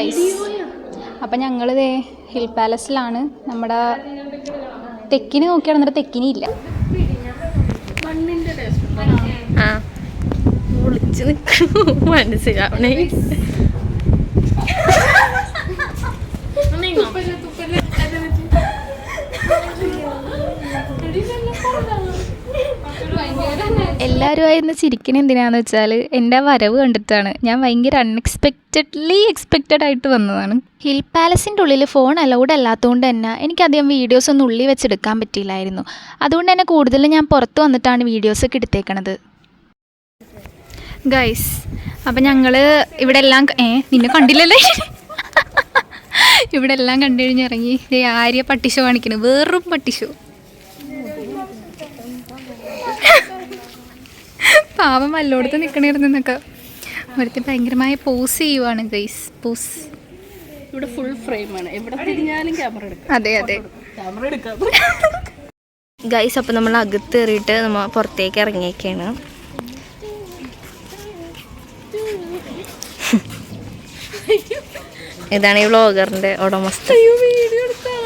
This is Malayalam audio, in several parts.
ഗൈസ്. അപ്പം ഞങ്ങളിതേ ഹിൽ പാലസിലാണ്. നമ്മുടെ തെക്കിന് നോക്കിയാണെന്നിട്ട് തെക്കിനി ഇല്ല. ആ. വിളിച്ച് നിൽക്കണു മനസ്സിലാവണേ. എല്ലാവരും ആയിരുന്നു ചിരിക്കണ എന്തിനാന്ന് വെച്ചാൽ എന്റെ ആ വരവ് കണ്ടിട്ടാണ്. ഞാൻ ഭയങ്കര അൺഎക്സ്പെക്റ്റഡ്ലി എക്സ്പെക്റ്റഡ് ആയിട്ട് വന്നതാണ്. ഹിൽ പാലസിന്റെ ഉള്ളിൽ ഫോൺ അലൗഡ് അല്ലാത്തതുകൊണ്ട് തന്നെ എനിക്കധികം വീഡിയോസ് ഒന്നും ഉള്ളിൽ വെച്ചെടുക്കാൻ പറ്റിയില്ലായിരുന്നു. അതുകൊണ്ട് തന്നെ കൂടുതലും ഞാൻ പുറത്ത് വന്നിട്ടാണ് വീഡിയോസ് ഒക്കെ എടുത്തേക്കണത്. ഗൈസ് അപ്പം ഞങ്ങൾ ഇവിടെ എല്ലാം ഏ നിന്നെ കണ്ടില്ലല്ലേ? ഇവിടെ എല്ലാം കണ്ടു കഴിഞ്ഞിറങ്ങി ആര്യ പട്ടിഷോ കാണിക്കണേ. വേറും പട്ടിഷോ. പാവം വല്ലോടത്ത് നിൽക്കണായിരുന്നു എന്നൊക്കെ. ഒരുത്തി ഭയങ്കരമായ പോസ് ചെയ്യുവാണ് ഗൈസ് പോസ് ഇവിടെ ഫുൾ ഫ്രെയിമാണ് എവിടെ തിരിഞ്ഞാലും ക്യാമറ എടുക്കാം. അതെ അതെ. ക്യാമറ എടുക്കാം. ഗൈസ് അപ്പോൾ നമ്മൾ അകത്ത് കയറിയിട്ട് നമ്മൾ പുറത്തേക്ക് ഇറങ്ങിയൊക്കെയാണ് ഇതാണ് ഈ വ്ളോഗറിന്റെ ഉടമസ്ഥ. വീഡിയോ എടുത്താ.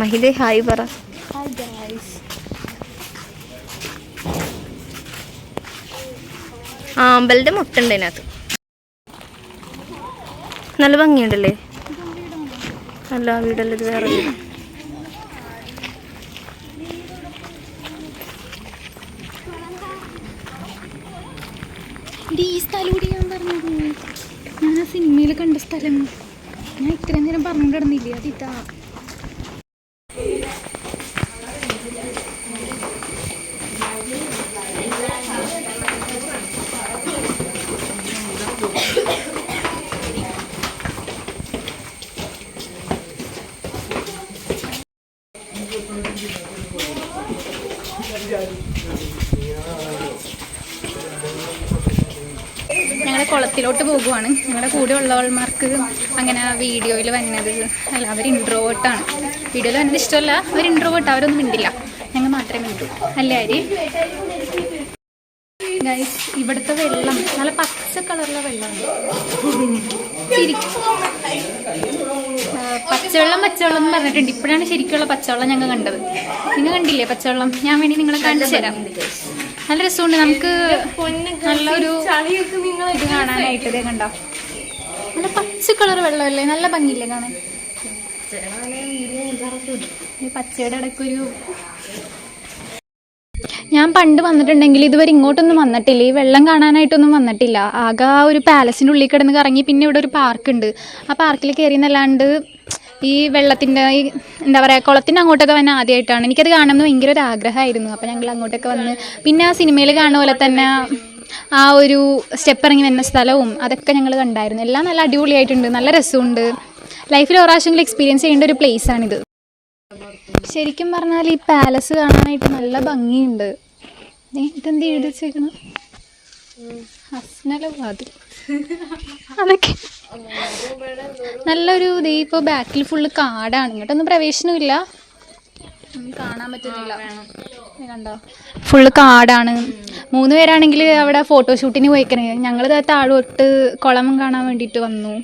മഹിതേ ഹായ് പറ. ആമ്പലിന്റെ മുട്ടുണ്ട് അതിനകത്ത് നല്ല ഭംഗിയുണ്ടല്ലേ? നല്ല വീടല്ലേ ഇത് വേറെ. ഈ സ്ഥലം ഞാൻ പറഞ്ഞത്. ഞാൻ ആ സിനിമയിൽ കണ്ട സ്ഥലം. ഞാൻ ഇത്രയും നേരം പറഞ്ഞു കിടന്നില്ലേ അതിതാ. ഞങ്ങൾ കുളത്തിലോട്ട് പോകുവാണ്. ഞങ്ങളുടെ കൂടെ ഉള്ളവന്മാർക്ക് അങ്ങനെ വീഡിയോയിൽ വന്നത് അല്ല അവർ ഇൻട്രോവേർട്ടാണ് വീഡിയോയിൽ വന്നത് ഇഷ്ടമല്ല അവർ ഇൻട്രോവേർട്ട് അവരൊന്നും മിണ്ടില്ല. ഞങ്ങൾ മാത്രമേ മിണ്ടൂ. അല്ലേ അരി ഇവിടുത്തെ വെള്ളം നല്ല പച്ച കളറുള്ള വെള്ളമാണ്. പച്ചവെള്ളം പച്ചവെള്ളം എന്ന് പറഞ്ഞിട്ടുണ്ട്. ഇപ്പോഴാണ് ശരിക്കുള്ള പച്ചവെള്ളം ഞങ്ങൾ കണ്ടത്. നിങ്ങൾ കണ്ടില്ലേ പച്ചവെള്ളം? ഞാൻ വേണ്ടി നിങ്ങളെ കാണിച്ചു തരാം. നല്ല രസമുണ്ട്. നമുക്ക് നല്ലൊരു ഇത് കാണാനായിട്ട് ഇതേ കണ്ടോ? നല്ല പച്ച കളർ വെള്ളമല്ലേ? നല്ല ഭംഗിയില്ലേ കാണാൻ? പച്ചയുടെ ഇടയ്ക്കൊരു ഞാൻ പണ്ട് വന്നിട്ടുണ്ടെങ്കിൽ ഇതുവരെ ഇങ്ങോട്ടൊന്നും വന്നിട്ടില്ല. ഈ വെള്ളം കാണാനായിട്ടൊന്നും വന്നിട്ടില്ല. ആകെ ആ ഒരു പാലസിന്റെ ഉള്ളിൽ കിടന്ന് കറങ്ങി പിന്നെ ഇവിടെ ഒരു പാർക്ക് ഉണ്ട്. ആ പാർക്കിൽ കയറി എന്നല്ലാണ്ട് ഈ വെള്ളത്തിന്റെ ഈ എന്താ പറയുക കുളത്തിന്റെ അങ്ങോട്ടൊക്കെ വന്ന ആദ്യമായിട്ടാണ് എനിക്കത് കാണണമെന്ന് ഭയങ്കര ഒരു ആഗ്രഹമായിരുന്നു. അപ്പോൾ ഞങ്ങൾ അങ്ങോട്ടൊക്കെ വന്ന് പിന്നെ ആ സിനിമയിൽ കാണുന്ന പോലെ തന്നെ ആ ഒരു സ്റ്റെപ്പ് ഇറങ്ങി വരുന്ന സ്ഥലവും അതൊക്കെ ഞങ്ങൾ കണ്ടായിരുന്നു. എല്ലാം നല്ല അടിപൊളിയായിട്ടുണ്ട്. നല്ല രസമുണ്ട്. ലൈഫിൽ ഒരു എക്സ്പീരിയൻസ് ചെയ്യേണ്ട ഒരു പ്ലേസാണിത് ശരിക്കും പറഞ്ഞാൽ ഈ പാലസ് കാണാനായിട്ട് നല്ല ഭംഗിയുണ്ട്. നീ ഇതെന്ത് എഴുതി വെച്ചേക്കണം? ഹസ്നല വാതിൽ. അതൊക്കെ നല്ലൊരു ദേ ഇപ്പോൾ ബാക്കിൽ ഫുള്ള് കാടാണ്. ഇങ്ങോട്ടൊന്നും പ്രവേശനമില്ല. കാണാൻ പറ്റുന്നില്ല. കണ്ടോ? ഫുള്ള് കാടാണ്. മൂന്ന് പേരാണെങ്കിൽ അവിടെ ഫോട്ടോഷൂട്ടിന് പോയിക്കണേ. ഞങ്ങൾ താഴോട്ട് കുളം കാണാൻ വേണ്ടിയിട്ട് വന്നു.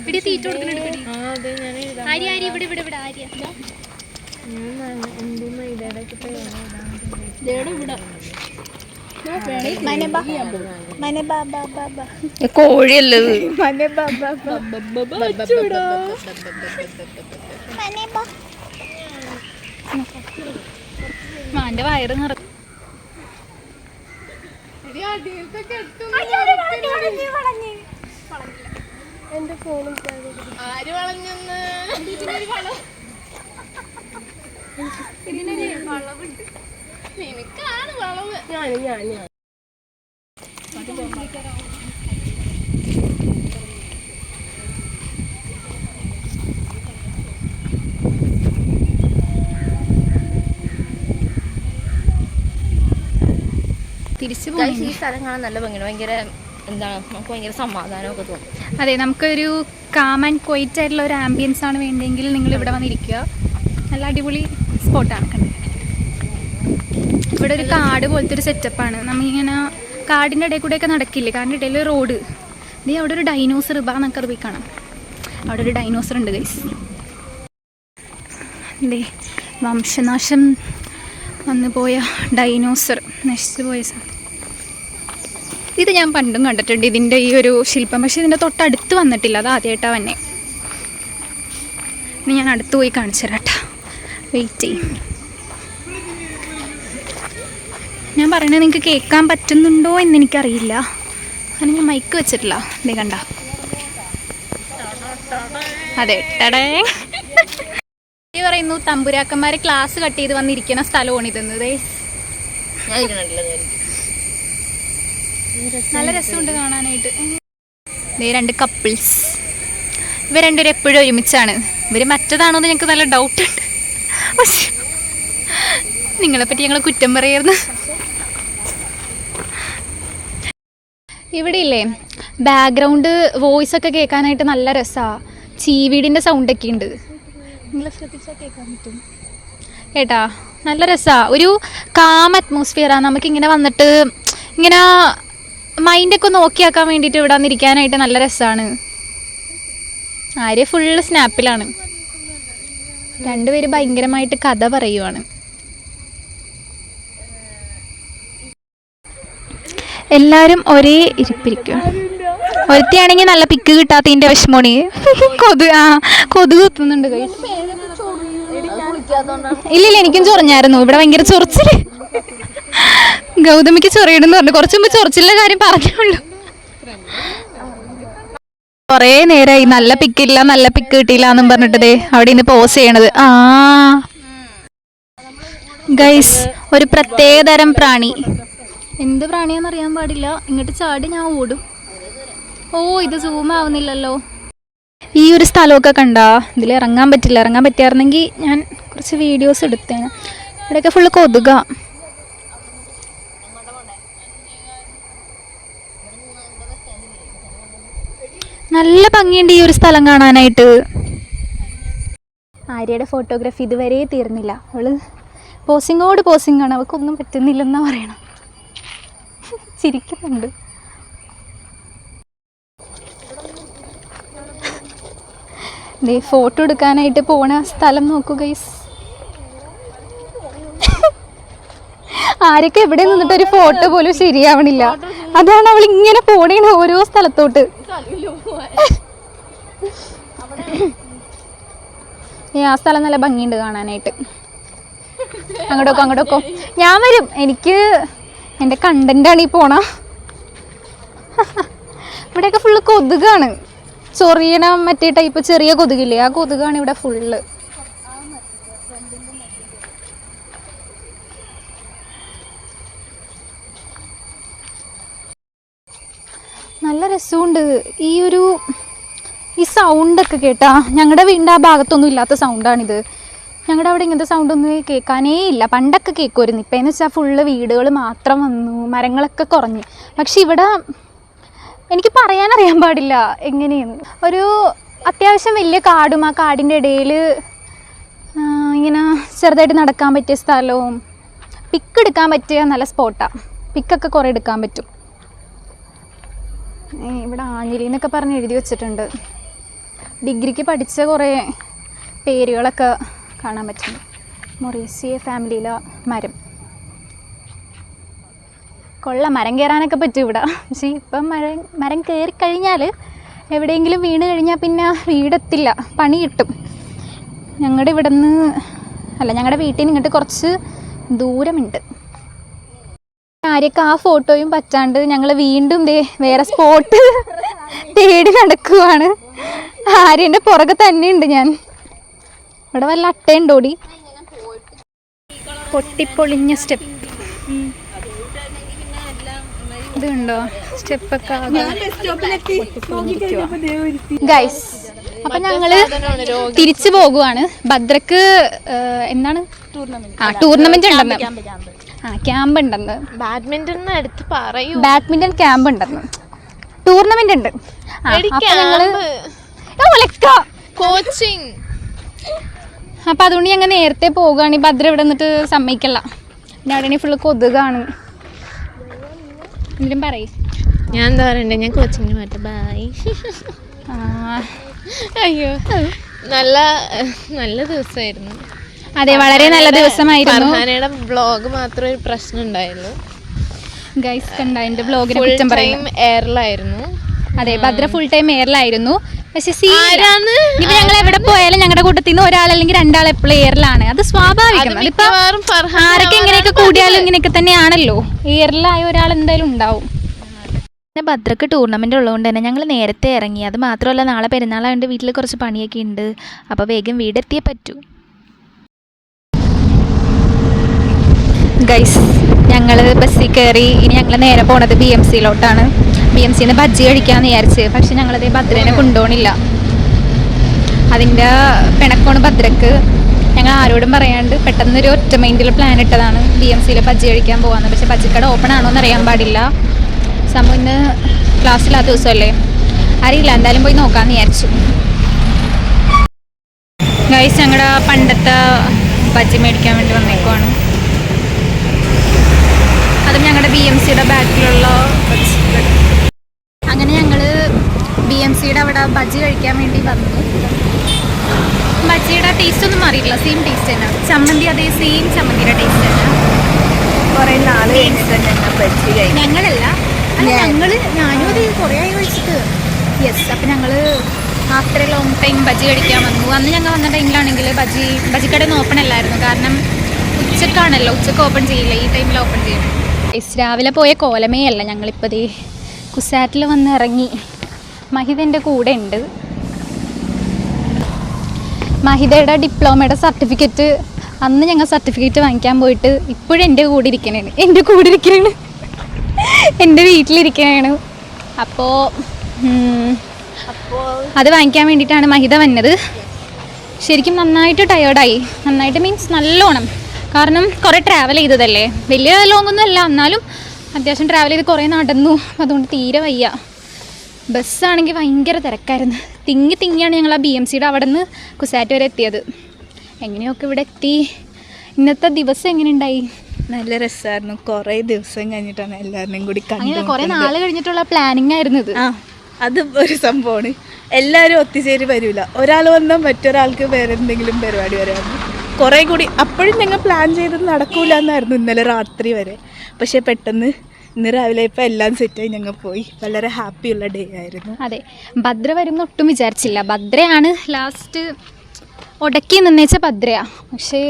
ഇവിടെ തീറ്റ കൊടുക്കുന്നുണ്ട് ആ അതെ ഞാൻ എഴുതാം ആര്യ ആര്യ ഇവിടെ ഇവിടെ ഇവിടെ ആര്യ ഇതേടെ ഇവിടെ കോഴിയല്ലേ ഇത്? അച്ചുവിടാ. മാന്റെ വയറ് നിറ എടി, അടിയിലത്തെ കെട്ടും എന്റെ ഫോണും ആര് വളഞ്ഞെന്ന്? നിനക്കാണ് വളവ്. ഞാൻ ഞാൻ ഞാൻ തിരിച്ചു പോയി ഈ സ്ഥലം കാണാൻ നല്ല ഭംഗിയാണ് ഭയങ്കര എന്താണ് നമുക്ക് ഭയങ്കര സമാധാനമൊക്കെ തോന്നും. അതെ നമുക്കൊരു കാം ആൻഡ് ക്വൈറ്റ് ആയിട്ടുള്ള ഒരു ആംബിയൻസ് ആണ് വേണ്ടെങ്കിൽ നിങ്ങൾ ഇവിടെ വന്നിരിക്കുക. നല്ല അടിപൊളി സ്പോട്ടാണ് കണ്ടത്. ഇവിടെ ഒരു കാട് പോലത്തെ ഒരു സെറ്റപ്പാണ് നമ്മളിങ്ങനെ കാടിന്റെ ഇടയിൽ കൂടെയൊക്കെ നടക്കില്ലേ? കാരണം ഇടയിൽ റോഡ് ഇതേ അവിടെ ഒരു ഡൈനോസർ ബാ എന്നൊക്കെ അറിവി കാണാം. അവിടെ ഒരു ഡൈനോസർ ഉണ്ട് ഗൈസ് അതെ വംശനാശം വന്നു പോയ ഡൈനോസർ. നശിച്ചു പോയ സാധനം. ഇത് ഞാൻ പണ്ടും കണ്ടിട്ടുണ്ട്. ഇതിന്റെ ഈ ഒരു ശില്പം. പക്ഷേ ഇതിന്റെ തൊട്ടടുത്ത് വന്നിട്ടില്ല. അത് ആദ്യമായിട്ടാണ് വന്നെ. ഇനി ഞാൻ അടുത്ത് പോയി കാണിച്ചു തരാട്ടാ വെയിറ്റ് ചെയ്യും. ഞാൻ പറയണത് നിങ്ങൾക്ക് കേൾക്കാൻ പറ്റുന്നുണ്ടോ എന്ന് എനിക്കറിയില്ല. കാരണം ഞാൻ മൈക്ക് വെച്ചിട്ടില്ല. ഇതേ കണ്ട. അതെ. ടടേ പറയുന്നു തമ്പുരാക്കന്മാരെ ക്ലാസ് കട്ട് ചെയ്ത് വന്നിരിക്കുന്ന സ്ഥലമാണ് ഇതെന്ന് നല്ല രസമുണ്ട് കാണാനായിട്ട്. രണ്ട് കപ്പിൾസ് ഇവർ രണ്ടുപേരും എപ്പോഴും ഒരുമിച്ചാണ്. ഇവർ മറ്റതാണോ എന്ന് ഞങ്ങൾക്ക് നല്ല ഡൗട്ട് ഉണ്ട്. നിങ്ങളെ പറ്റി ഞങ്ങൾ കുറ്റം പറയായിരുന്നു. ഇവിടെ ഇല്ലേ ബാക്ക്ഗ്രൗണ്ട് വോയിസ് ഒക്കെ കേൾക്കാനായിട്ട് നല്ല രസമാണ് സൗണ്ട് ഒക്കെ ഉണ്ട് നിങ്ങൾ ശ്രദ്ധിച്ചാൽ കേൾക്കാൻ പറ്റും. കേട്ടാ? നല്ല രസാ. ഒരു കാം അറ്റ്മോസ്ഫിയറാണ് നമുക്കിങ്ങനെ വന്നിട്ട് ഇങ്ങനെ മൈൻഡൊക്കെ ഒന്ന് ഓക്കെ ആക്കാൻ വേണ്ടിയിട്ട് ഇവിടെ വന്നിരിക്കാനായിട്ട് നല്ല രസമാണ് ആര്യ ഫുള്ള് സ്നാപ്പിലാണ് രണ്ടുപേര് ഭയങ്കരമായിട്ട് കഥ പറയുവാണ്. എല്ലാവരും ഒരേ ഇരിപ്പിരിക്കും. ഒരുത്തിയാണെങ്കിൽ നല്ല പിക്ക് കിട്ടാത്തതിന്റെ വിഷമോണി കൊതു ആ കൊതു കുത്തുന്നുണ്ട് കൈ ഇല്ലില്ല എനിക്കും ചൊറിഞ്ഞായിരുന്നു. ഇവിടെ ഭയങ്കര ചൊറിച്ചിൽ. ഗൗതമിക്ക് ചൊറിയിടുന്നു പറഞ്ഞു. കുറച്ച് മുമ്പ് ചൊറിച്ചിലിന്റെ കാര്യം പറഞ്ഞുള്ളൂ കൊറേ നേരായി. നല്ല പിക്കില്ല നല്ല പിക്ക് കിട്ടിയില്ല എന്നും പറഞ്ഞിട്ടതേ അവിടെ ഇന്ന് പോസ് ചെയ്യണത്. ആ. ഗൈസ് ഒരു പ്രത്യേക തരം പ്രാണി. എന്ത് പ്രാണിയാന്ന് അറിയാൻ പാടില്ല. ഇങ്ങോട്ട് ചാടി ഞാൻ ഓടും. ഓ ഇത് സൂം ആവുന്നില്ലല്ലോ. ഈ ഒരു സ്ഥലമൊക്കെ കണ്ടാ ഇതിൽ ഇറങ്ങാൻ പറ്റില്ല. ഇറങ്ങാൻ പറ്റിയായിരുന്നെങ്കിൽ ഞാൻ കുറച്ച് വീഡിയോസ് എടുത്തേനെ. ഇവിടെയൊക്കെ ഫുള്ള് കൊതുക. നല്ല ഭംഗിയുണ്ട് ഈ ഒരു സ്ഥലം കാണാനായിട്ട്. ആര്യയുടെ ഫോട്ടോഗ്രാഫി ഇതുവരെ തീർന്നില്ല. അവൾ പോസിങ്ങോട് പോസിംഗ് ആണ്. അവൾക്കൊന്നും പറ്റുന്നില്ലെന്നാ പറയണം. ചിരിക്കുന്നുണ്ട്. ദേ ഫോട്ടോ എടുക്കാനായിട്ട് പോണ സ്ഥലം നോക്കൂ ആരൊക്കെ എവിടെ നിന്നിട്ട് ഒരു ഫോട്ടോ പോലും ശരിയാവണില്ല. അതാണ് അവൾ ഇങ്ങനെ പോണേണ് ഓരോ സ്ഥലത്തോട്ട്. ഏ ആ സ്ഥലം നല്ല ഭംഗിയുണ്ട് കാണാനായിട്ട്. അങ്ങോട്ടൊക്കെ അങ്ങോട്ടൊക്കെ. ഞാൻ വരും. എനിക്ക് എന്റെ ആണ് ഈ പോണ. ഇവിടെയൊക്കെ ഫുള്ള് കൊതുകാണ്. ചൊറിയണ മറ്റേ ടൈപ്പ് ചെറിയ കൊതുകില്ലേ? ആ കൊതുകാണ് ഇവിടെ ഫുള്ള് രസമുണ്ട്. ഈ ഒരു ഈ സൗണ്ടൊക്കെ കേട്ടാ ഞങ്ങളുടെ വീടിന്റെ ആ ഭാഗത്തൊന്നും ഇല്ലാത്ത സൗണ്ടാണിത് ഞങ്ങളുടെ അവിടെ ഇങ്ങനത്തെ സൗണ്ടൊന്നും കേൾക്കാനേ ഇല്ല. പണ്ടൊക്കെ കേൾക്കുമായിരുന്നു ഇപ്പം എന്ന് വെച്ചാൽ ഫുള്ള് വീടുകൾ മാത്രം വന്നു മരങ്ങളൊക്കെ കുറഞ്ഞു. പക്ഷെ ഇവിടെ എനിക്ക് പറയാനറിയാൻ പാടില്ല എങ്ങനെയെന്ന്. ഒരു അത്യാവശ്യം വലിയ കാടും ആ കാടിന്റെ ഇടയിൽ ഇങ്ങനെ ചെറുതായിട്ട് നടക്കാൻ പറ്റിയ സ്ഥലവും പിക്ക് എടുക്കാൻ പറ്റിയ നല്ല സ്പോട്ടാണ് പിക്കൊക്കെ കുറേ എടുക്കാൻ പറ്റും. ഇവിടെ ആഞ്ഞിലി എന്നൊക്കെ പറഞ്ഞ് എഴുതി വെച്ചിട്ടുണ്ട്. ഡിഗ്രിക്ക് പഠിച്ച കുറേ പേരുകളൊക്കെ കാണാൻ പറ്റും. മൊറീസിയ ഫാമിലിയിലെ മരം. കൊള്ള മരം കയറാനൊക്കെ പറ്റും ഇവിടെ. പക്ഷേ ഇപ്പം മഴ മരം കയറി കഴിഞ്ഞാൽ എവിടെയെങ്കിലും വീണ് കഴിഞ്ഞാൽ പിന്നെ വീടെത്തില്ല. പണി കിട്ടും. ഞങ്ങളുടെ ഇവിടെ നിന്ന് അല്ല ഞങ്ങളുടെ വീട്ടിൽ നിന്ന് ഇങ്ങോട്ട് കുറച്ച് ദൂരമുണ്ട്. ആര്യക്ക് ആ ഫോട്ടോയും പറ്റാണ്ട് ഞങ്ങൾ വീണ്ടും ദേ വേറെ സ്പോട്ട് തേടി നടക്കുവാണ്. ആര്യന്റെ പുറകെ തന്നെ ഉണ്ട് ഞാൻ. ഇവിടെ വല്ല അട്ടയുണ്ടോടി? പൊട്ടിപ്പൊളിഞ്ഞ സ്റ്റെപ്പ്. ഇതുണ്ടോ? സ്റ്റെപ്പൊക്കെ ഗൈസ് അപ്പൊ ഞങ്ങൾ തിരിച്ചു പോകുവാണ്. ഭദ്രക്ക് എന്താണ്? എന്താണ് ആ ടൂർണമെന്റ് ഉണ്ടെന്ന്. ആ ക്യാമ്പ് ഉണ്ടെന്ന്. ബാഡ്മിന്റൺ അടുത്ത് പറയൂ. ബാഡ്മിന്റൺ ക്യാമ്പ് ഉണ്ടെന്ന്. ടൂർണമെന്റ് ഉണ്ട്. കോച്ചിങ് അപ്പൊ അതുകൊണ്ട് ഞങ്ങൾ നേരത്തെ പോകുകയാണെങ്കിൽ ഭദ്ര ഇവിടെ നിന്നിട്ട് സമ്മതിക്കല്ല. പിന്നെ അവിടെ ഫുള്ള് കൊതുകാണ്. എന്തെങ്കിലും പറയും. ഞാൻ എന്താ പറയണ്ടേ? ഞാൻ കോച്ചിങ്ങിന് മാറ്റാം. ബൈ അയ്യോ. നല്ല നല്ല ദിവസമായിരുന്നു അതെ വളരെ നല്ല ദിവസമായിരുന്നു. ഫർഹാനയുടെ ബ്ലോഗ് മാത്രം ഒരു പ്രശ്നം ഉണ്ടായുള്ളൂ. ഗൈസ് കണ്ട എന്റെ ബ്ലോഗിനെ കുറ്റം പറയും എയറിലായിരുന്നു അതെ ഭദ്ര ഫുൾ ടൈം എയറിലായിരുന്നു പക്ഷെ സീ ആരാന്ന്? ഇപ്പൊ ഞങ്ങൾ എവിടെ പോയാലും ഞങ്ങളുടെ കൂട്ടത്തിൽ നിന്ന് ഒരാൾ അല്ലെങ്കിൽ രണ്ടാൾ എപ്പോഴും എയറിലാണ് അത് സ്വാഭാവികം. അതിപ്പോ മിക്കവാറും ആരൊക്കെ ഇങ്ങനെയൊക്കെ കൂടിയാലും ഇങ്ങനെയൊക്കെ തന്നെയാണല്ലോ. എയറിലായ ഒരാൾ എന്തായാലും ഉണ്ടാവും. പിന്നെ ഭദ്രക്ക് ടൂർണമെന്റ് ഉള്ളതുകൊണ്ട് തന്നെ ഞങ്ങൾ നേരത്തെ ഇറങ്ങി. അത് മാത്രമല്ല നാളെ പെരുന്നാളായതുകൊണ്ട് വീട്ടിൽ കുറച്ച് പണിയൊക്കെ ഉണ്ട്. അപ്പോൾ വേഗം വീടെത്തിയേ പറ്റൂ. ഗൈസ് ഞങ്ങൾ ബസ്സിൽ കയറി ഇനി ഞങ്ങൾ നേരെ പോണത് ബി എം സിയിലോട്ടാണ് ബി എം സിന്ന് ബജ്ജി കഴിക്കാമെന്ന് വിചാരിച്ച്. പക്ഷെ ഞങ്ങളത് ഭദ്രനെ കൊണ്ടുപോകണില്ല അതിന്റെ പിണക്കോണ് ഭദ്രക്ക്. ഞങ്ങൾ ആരോടും പറയാണ്ട് പെട്ടെന്നൊരു ഒറ്റ മൈൻഡിൽ പ്ലാൻ ഇട്ടതാണ് ബി എം സിയിൽ ബജ്ജി കഴിക്കാൻ പോകാമെന്ന് പക്ഷെ ബജ്ജിക്കട ഓപ്പൺ ആണോ എന്ന് അറിയാൻ പാടില്ല. സംഭവം ഇന്ന് ക്ലാസ്സില്ലാത്ത ദിവസമല്ലേ? അറിയില്ല. എന്തായാലും പോയി നോക്കാമെന്ന് വിചാരിച്ചു. ഗൈസ് ഞങ്ങളുടെ പണ്ടത്തെ ബജ്ജി മേടിക്കാൻ വേണ്ടി വന്നേക്കുവാണ്. അതും ഞങ്ങളുടെ ബി എം സിയുടെ ബാക്കിലുള്ള അങ്ങനെ ഞങ്ങൾ ബി എം സിയുടെ അവിടെ ബജ്ജി കഴിക്കാൻ വേണ്ടി വന്നു. ബജ്ജിയുടെ ടേസ്റ്റ് ഒന്നും മാറിയിട്ടില്ല സെയിം ടേസ്റ്റ് തന്നെ. ചമ്മന്തി അതേ സെയിം ചമ്മന്തിയുടെ ടേസ്റ്റ് തന്നെ. കുറെ ഞങ്ങൾ ഞങ്ങളല്ല. അല്ല ഞങ്ങൾ ഞാനും അത് കുറേ ആയി കഴിച്ചിട്ട്. യെസ് അപ്പം ഞങ്ങൾ ആഫ്റ്റർ എ ലോങ് ടൈം ബജ്ജി കഴിക്കാൻ വന്നു. അന്ന് ഞങ്ങൾ വന്ന ടൈമിലാണെങ്കിൽ ബജ്ജി ബജ്ജിക്കടയിൽ ഓപ്പൺ അല്ലായിരുന്നു. കാരണം ഉച്ചക്കാണല്ലോ. ഉച്ചയ്ക്ക് ഓപ്പൺ ചെയ്യില്ല. ഈ ടൈമിൽ ഓപ്പൺ ചെയ്യും യെസ് രാവിലെ പോയ കോലമേ അല്ല. ഞങ്ങളിപ്പോൾ ദേ കുസാറ്റിൽ വന്ന് ഇറങ്ങി. മഹിത എന്റെ കൂടെ ഉണ്ട്. മഹിതയുടെ ഡിപ്ലോമയുടെ സർട്ടിഫിക്കറ്റ് അന്ന് ഞങ്ങൾ സർട്ടിഫിക്കറ്റ് വാങ്ങിക്കാൻ പോയിട്ട് ഇപ്പോഴും എന്റെ കൂടെ ഇരിക്കണേണ്. എന്റെ കൂടെ ഇരിക്കണേണ്. എന്റെ വീട്ടിലിരിക്കണേണ്. അപ്പോൾ അത് വാങ്ങിക്കാൻ വേണ്ടിയിട്ടാണ് മഹിത വന്നത്. ശരിക്കും നന്നായിട്ട് ടയേർഡായി നന്നായിട്ട് മീൻസ് നല്ലോണം. കാരണം കുറേ ട്രാവൽ ചെയ്തതല്ലേ? വലിയ ലോങ്ങൊന്നും അല്ല എന്നാലും അത്യാവശ്യം ട്രാവൽ ചെയ്ത് കുറേ നടന്നു. അതുകൊണ്ട് തീരെ വയ്യ. ബസ്സാണെങ്കിൽ ഭയങ്കര തിരക്കായിരുന്നു. തിങ്ങി തിങ്ങിയാണ് ഞങ്ങൾ ആ ബി എം സിയുടെ അവിടെ നിന്ന് കുസാറ്റ് വരെ എത്തിയത്. എങ്ങനെയൊക്കെ ഇവിടെ എത്തി? ഇന്നത്തെ ദിവസം എങ്ങനെയുണ്ടായി നല്ല രസമായിരുന്നു കുറേ ദിവസം കഴിഞ്ഞിട്ടാണ് എല്ലാവരുടെയും കൂടി അങ്ങനെ കുറേ നാൾ കഴിഞ്ഞിട്ടുള്ള പ്ലാനിങ് ആയിരുന്നു ഇത്. അത് ഒരു സംഭവമാണ്. എല്ലാവരും ഒത്തുചേരി വരില്ല ഒരാൾ വന്നാൽ മറ്റൊരാൾക്ക് വേറെ എന്തെങ്കിലും പരിപാടി വരായിരുന്നു കുറേ കൂടി അപ്പോഴും ഞങ്ങൾ പ്ലാൻ ചെയ്തത് നടക്കൂല എന്നായിരുന്നു ഇന്നലെ രാത്രി വരെ. പക്ഷേ പെട്ടെന്ന് ഇന്ന് രാവിലെ ഇപ്പം എല്ലാം സെറ്റായി ഞങ്ങൾ പോയി. വളരെ ഹാപ്പിയുള്ള ഡേ ആയിരുന്നു. അതെ. ഭദ്ര വരുമെന്ന് ഒട്ടും വിചാരിച്ചില്ല. ഭദ്രയാണ് ലാസ്റ്റ് ഉടക്കി നിന്നേച്ച ഭദ്രയാ. പക്ഷേ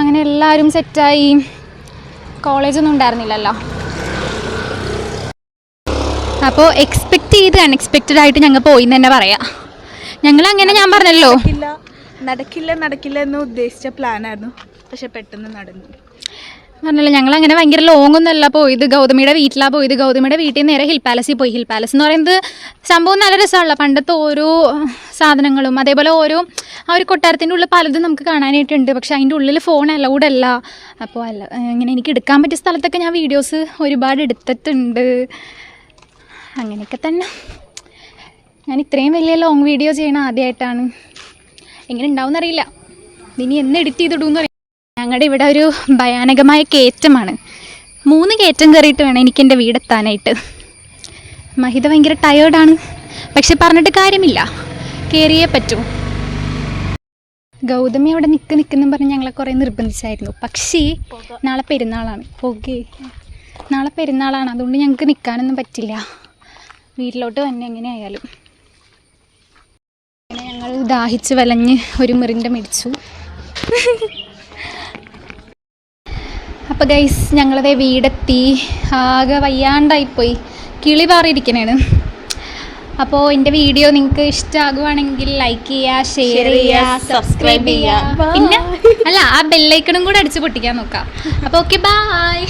അങ്ങനെ എല്ലാവരും സെറ്റായി കോളേജൊന്നും ഉണ്ടായിരുന്നില്ലല്ലോ. അപ്പോൾ എക്സ്പെക്റ്റ് ചെയ്ത് അൺഎക്സ്പെക്റ്റഡ് ആയിട്ട് ഞങ്ങൾ പോയി എന്ന് തന്നെ പറയാം. ഞങ്ങൾ അങ്ങനെ ഞാൻ പറഞ്ഞല്ലോ. നടക്കില്ല നടക്കില്ല എന്ന് ഉദ്ദേശിച്ച പ്ലാനായിരുന്നു പക്ഷെ പെട്ടെന്ന് നടന്നു. പറഞ്ഞല്ലോ ഞങ്ങൾ അങ്ങനെ ഭയങ്കര ലോങ് ഒന്നല്ല പോയത്. ഗൗതമിയുടെ വീട്ടിലാണ് പോയത്. ഗൗതമിയുടെ വീട്ടിൽ നിന്ന് നേരെ ഹിൽ പാലസിൽ പോയി. ഹിൽ പാലസ് എന്ന് പറയുന്നത് സംഭവം നല്ല രസമുള്ള പണ്ടത്തെ ഓരോ സാധനങ്ങളും അതേപോലെ ഓരോ ആ ഒരു കൊട്ടാരത്തിന്റെ ഉള്ളിൽ പലതും നമുക്ക് കാണാനായിട്ടുണ്ട്. പക്ഷേ അതിന്റെ ഉള്ളിൽ ഫോൺ അലൗഡ് അല്ല. അപ്പോൾ അല്ല ഇങ്ങനെ എനിക്ക് എടുക്കാൻ പറ്റിയ സ്ഥലത്തൊക്കെ ഞാൻ വീഡിയോസ് ഒരുപാട് എടുത്തിട്ടുണ്ട്. അങ്ങനെയൊക്കെ തന്നെ. ഞാൻ ഇത്രയും വലിയ ലോങ് വീഡിയോ ചെയ്യണ ആദ്യമായിട്ടാണ് എങ്ങനെ ഉണ്ടാവും അറിയില്ല. ഇനി എന്ന് എഡിറ്റ് ചെയ്തിടുമെന്ന് അറിയാം ഞങ്ങളുടെ ഇവിടെ ഒരു ഭയാനകമായ കയറ്റമാണ്. മൂന്ന് കയറ്റം കയറിയിട്ട് വേണം എനിക്ക് എന്റെ വീടെത്താനായിട്ട് മഹിത ഭയങ്കര ടയേർഡാണ് പക്ഷെ പറഞ്ഞിട്ട് കാര്യമില്ല. കയറിയേ പറ്റൂ. ഗൗതമി അവിടെ നിൽക്ക് നിൽക്കുന്നു പറഞ്ഞ് ഞങ്ങളെ കുറേ നിർബന്ധിച്ചായിരുന്നു. പക്ഷേ നാളെ പെരുന്നാളാണ്. ഓക്കെ. നാളെ പെരുന്നാളാണ്. അതുകൊണ്ട് ഞങ്ങൾക്ക് നിൽക്കാനൊന്നും പറ്റില്ല. വീട്ടിലോട്ട് തന്നെ എങ്ങനെ ആയാലും അങ്ങനെ ഞങ്ങൾ ദാഹിച്ച് വലഞ്ഞ് ഒരു മിറിന്റെ മേടിച്ചു. അപ്പോൾ ഗൈസ് ഞങ്ങളത് വീടെത്തി. ആകെ വയ്യാണ്ടായിപ്പോയി. കിളി പാറിയിരിക്കണേണ്. അപ്പോൾ എന്റെ വീഡിയോ നിങ്ങൾക്ക് ഇഷ്ടമാകുവാണെങ്കിൽ ലൈക്ക് ചെയ്യുക ഷെയർ ചെയ്യുക സബ്സ്ക്രൈബ് ചെയ്യുക. പിന്നെ അല്ല ആ ബെല്ലൈക്കണും കൂടെ അടിച്ച് പൊട്ടിക്കാൻ നോക്കാം. അപ്പോൾ ഓക്കെ ബായ്